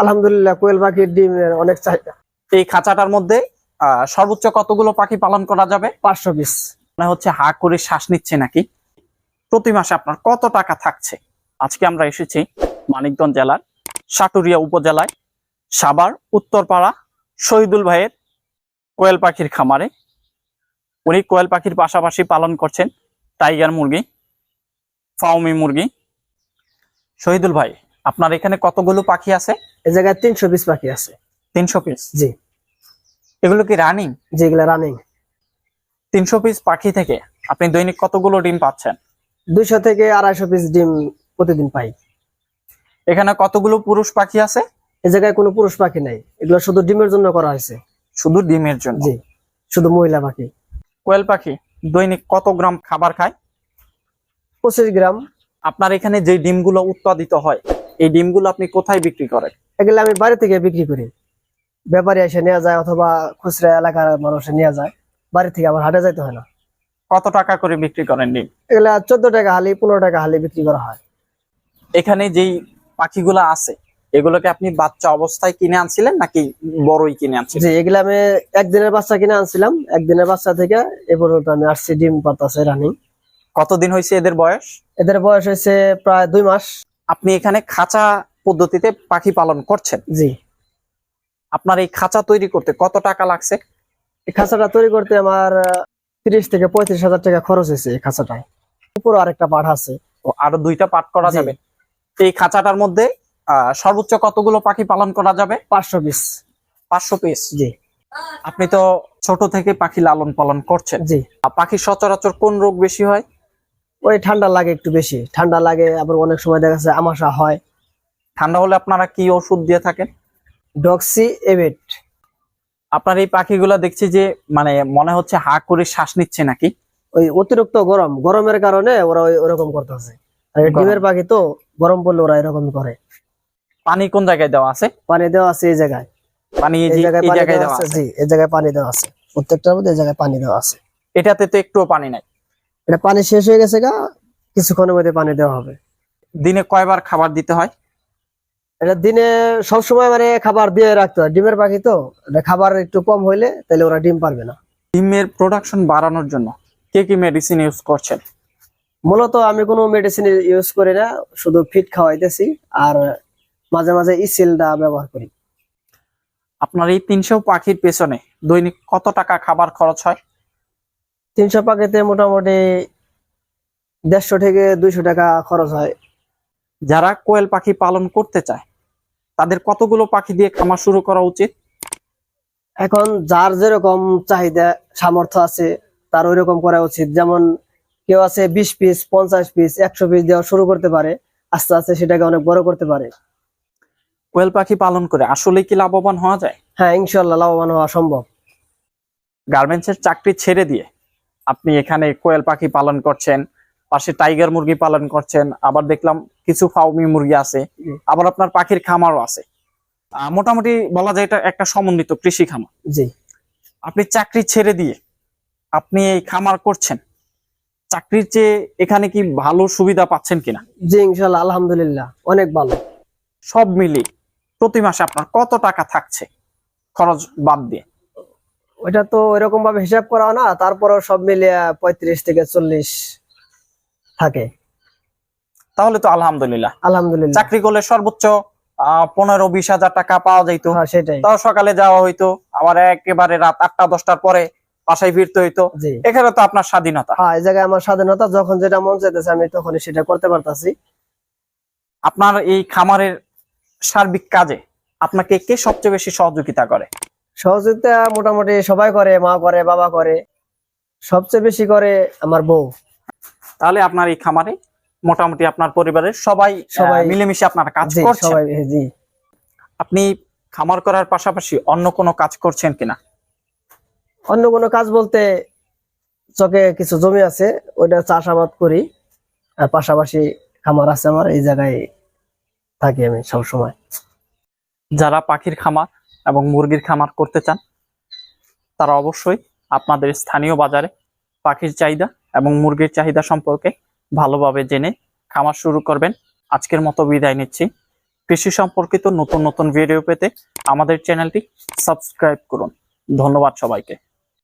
আলহামদুলিল্লাহ কোয়েল পাখির ডিমের অনেক চাহিদা। এই খাঁচাটার মধ্যে সর্বোচ্চ কতগুলো পাখি পালন করা যাবে? পাঁচশো পিস। মানে হচ্ছে হা করে শ্বাস নিচ্ছে নাকি? প্রতি মাসে আপনার কত টাকা থাকছে? আজকে আমরা এসেছি মানিকগঞ্জ জেলার সাটুরিয়া উপজেলায় সাবার উত্তরপাড়া শহীদুল ভাইয়ের কোয়েল পাখির খামারে। উনি কোয়েল পাখির পাশাপাশি পালন করছেন টাইগার মুরগি ফাউমি মুরগি। শহীদুল ভাই আপনার এখানে কতগুলো পাখি আছে? এই জায়গায় তিনশো পিস পাখি আছে। তিনশো পিস জি। এগুলো কি রানিং যেগুলা রানিং তিনশো পিস পাখি থেকে আপনি দৈনিক কতগুলো ডিম পাচ্ছেন? দুইশো থেকে আড়াইশো পিস ডিম প্রতিদিন পাই। এখানে কতগুলো পুরুষ পাখি আছে? এ জায়গায় কোনো পুরুষ পাখি নাই। এগুলো শুধু ডিমের জন্য করা হয়েছে। শুধু ডিমের জন্য? জি শুধু মহিলা পাখি। কোয়েল পাখি দৈনিক কত গ্রাম খাবার খায়? পঁচিশ গ্রাম। আপনার এখানে যে ডিমগুলো উৎপাদিত হয় এই ডিমগুলো আপনি কোথায় বিক্রি করেন? এগুলো আমি বাইরে থেকে বিক্রি করি। ব্যাপারী এসে নেওয়া যায় অথবা খুচরা এলাকার মানুষ নেওয়া যায়। বাড়ি থেকে আবার হাটে যাইতে হয় না। কত টাকা করে বিক্রি করেন ডিম এগুলা চোদ্দ টাকা হালি পনেরো টাকা হালি বিক্রি করা হয়। এখানে যেই পাখিগুলো আছে এগুলোকে আপনি বাচ্চা অবস্থায় কিনে আনছিলেন নাকি বড়ই কিনে আনছিলেন? জি এগুলা আমি একদিনের বাচ্চা কিনে আনছিলাম। একদিনের বাচ্চা থেকে এ পর্যন্ত আমি আসছি ডিম পাতাছে রানিং। কতদিন হয়েছে এদের বয়স? এদের বয়স হয়েছে প্রায় দুই মাস। আপনি এখানে খাঁচা পদ্ধতিতে পাখি পালন করছেন। জি। আপনার এই খাঁচা তৈরি করতে কত টাকা লাগছে? এই খাঁচাটা তৈরি করতে আমার তিরিশ থেকে পঁয়ত্রিশ হাজার টাকা খরচ হয়েছে এই খাঁচাটায়। উপরে আরেকটা পাঠ আছে। ও, আরও দুইটা পাট করা যাবে। এই খাঁচাটার মধ্যে সর্বোচ্চ কতগুলো পাখি পালন করা যাবে? পাঁচশো পিস। পাঁচশো পিস। জি। আপনি তো ছোট থেকে পাখি লালন পালন করছেন। জি। আর পাখির সচরাচর কোন রোগ বেশি হয়? ওই ঠান্ডা লাগে একটু বেশি। ঠান্ডা লাগে আবার অনেক সময় দেখা যাচ্ছে আমাশা হয়। ঠান্ডা হলে আপনারা কি ওষুধ দিয়ে থাকেন? ডক্সি এভেট আপনার এই পাখিগুলা দেখছি যে মানে মনে হচ্ছে হা করে শ্বাস নিচ্ছে নাকি? ওই অতিরিক্ত গরম গরমের কারণে ওরা ওই ওরকম করতেছে। আর ডিমের পাখি তো গরম পড়লে ওরা এরকম করে। পানি কোন জায়গায় দেওয়া আছে? পানি দেওয়া আছে এই জায়গায়। পানি এই জায়গায় দেওয়া আছে? জি এই জায়গায় পানি দেওয়া আছে। প্রত্যেকটার মধ্যে এই জায়গায় পানি দেওয়া আছে। এটাতে তো একটুও পানি নাই। এটা পানি শেষ হয়ে গেছে গা কিছুক্ষণের মধ্যে পানি দেওয়া হবে। দিনে কয়বার খাবার দিতে হয়? এটা দিনে সবসময় মানে খাবার দিয়ে রাখতে হয়। ডিমের পাখি তো এটা খাবার একটু কম হইলে তাহলে ওরা ডিম পারবে না। ডিমের প্রোডাকশন বাড়ানোর জন্য কে কি মেডিসিন ইউজ করছেন? মূলত আমি কোনো মেডিসিন ইউজ করি না শুধু ফিট খাওয়াইতেছি আর মাঝে মাঝে ইসিলটা ব্যবহার করি। আপনার এই তিনশো পাখির পেছনে দৈনিক কত টাকা খাবার খরচ হয়? তিনশো পাখিতে মোটামুটি দেড়শো থেকে দুইশো টাকা খরচ হয়। যারা কোয়েল পাখি পালন করতে চায় তাদের কতগুলো পাখি দিয়ে খামার শুরু করা উচিত? এখন যার যেরকম চাহিদা সামর্থ্য আছে তার ওই রকম করা উচিত। যেমন কেউ আছে বিশ পিস পঞ্চাশ পিস একশো পিস দেওয়া শুরু করতে পারে আস্তে আস্তে সেটাকে অনেক বড় করতে পারে। কোয়েল পাখি পালন করে আসলে কি লাভবান হওয়া যায়? হ্যাঁ ইনশাল্লাহ লাভবান হওয়া সম্ভব। গার্মেন্টসের চাকরি ছেড়ে দিয়ে আপনি এখানে কোয়েল পাখি পালন করছেন পাশে টাইগার মুরগি পালন করছেন আবার দেখলাম কিছু ফাউমি মুরগি আছে আবার আপনার পাখির খামারও আছে। মোটামুটি বলা যায় এটা একটা সমন্বিত কৃষি খামার। জি। আপনি চাকরি ছেড়ে দিয়ে আপনি এই খামার করছেন চাকরির চেয়ে এখানে কি ভালো সুবিধা পাচ্ছেন কিনা? জি ইনশাল্লাহ আলহামদুলিল্লাহ অনেক ভালো। সব মিলিয়ে প্রতি মাসে আপনার কত টাকা থাকছে খরচ বাদ দিয়ে? ওইটা তো এরকম ভাবে হিসাব করা না তারপরেও সব মিলিয়ে পঁয়ত্রিশ থেকে চল্লিশ থাকে। তাহলে তো আলহামদুলিল্লাহ। আলহামদুলিল্লাহ। চাকরি করলে সর্বোচ্চ পনেরো বিশ হাজার টাকা পাওয়া যাইতো। হ্যাঁ সেটাই। তাও সকালে যাওয়া হইতো আবার একেবারে রাত আটটা দশটার পরে বাসায় ফিরতে হইতো। এখানে তো আপনার স্বাধীনতা। হ্যাঁ এই জায়গায় আমার স্বাধীনতা যখন যেটা মন চাইতেছে আমি তখনই সেটা করতে পারতাছি। আপনার এই খামারের সার্বিক কাজে আপনাকে কে সবচেয়ে বেশি সহযোগিতা করে? সহযোগিতা মোটামুটি সবাই করে মা করে বাবা করে। সবচেয়ে বেশি করে আমার বউ। তাহলে আপনার এই খামারে মোটামুটি আপনার পরিবারের সবাই সবাই- মিলেমিশে আপনার কাজ করছেন। আপনি খামার করার পাশাপাশি অন্য কোনো কাজ করছেন কিনা? অন্য কোনো কাজ বলতে চকে কিছু জমি আছে ওইটা চাষাবাদ করি। আর পাশাপাশি খামার আছে আমার এই জায়গায় থাকি আমি সব সময় যারা পাখির খামার এবং মুরগির খামার করতে চান তারা অবশ্যই আপনাদের স্থানীয় বাজারে পাখির চাহিদা এবং মুরগির চাহিদা সম্পর্কে ভালোভাবে জেনে খামার শুরু করবেন। আজকের মতো বিদায় নিচ্ছি। কৃষি সম্পর্কিত নতুন নতুন ভিডিও পেতে আমাদের চ্যানেলটি সাবস্ক্রাইব করুন। ধন্যবাদ সবাইকে।